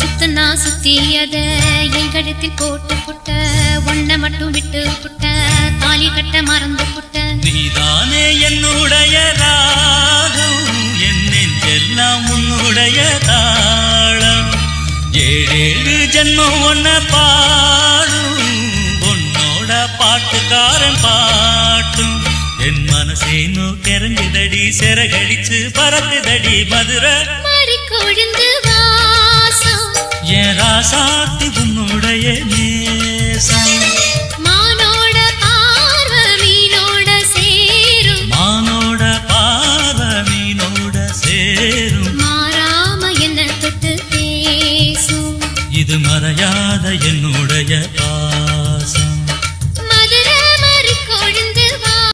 சுத்தனா சுத்தி அத என் கழுத்தில் போட்டு புட்ட ஒன்ன மட்டும் விட்டு புட்ட தாலி கட்ட மறந்து புட்ட. நீதானே என்னுடைய ராகம் என் நெஞ்செல்லாம் உன்னுடைய தாளம். ஏழேழு ஜென்மம் ஒன்ன பாடும் உன்னோட பாட்டுக்காரன் பாட்டும். என் மனசே நோக்கெறங்குதடி சிறகடிச்சு பறக்குதடி மதுரை. என் ராசாத்தி உன்னுடைய நேசம்? மானோட பார்வ மீனோட சேரும். மானோட பார்வ மீனோட சேரும். மாறாம என்ன தொட்டு பேசும். இது மறையாத என்னுடைய பா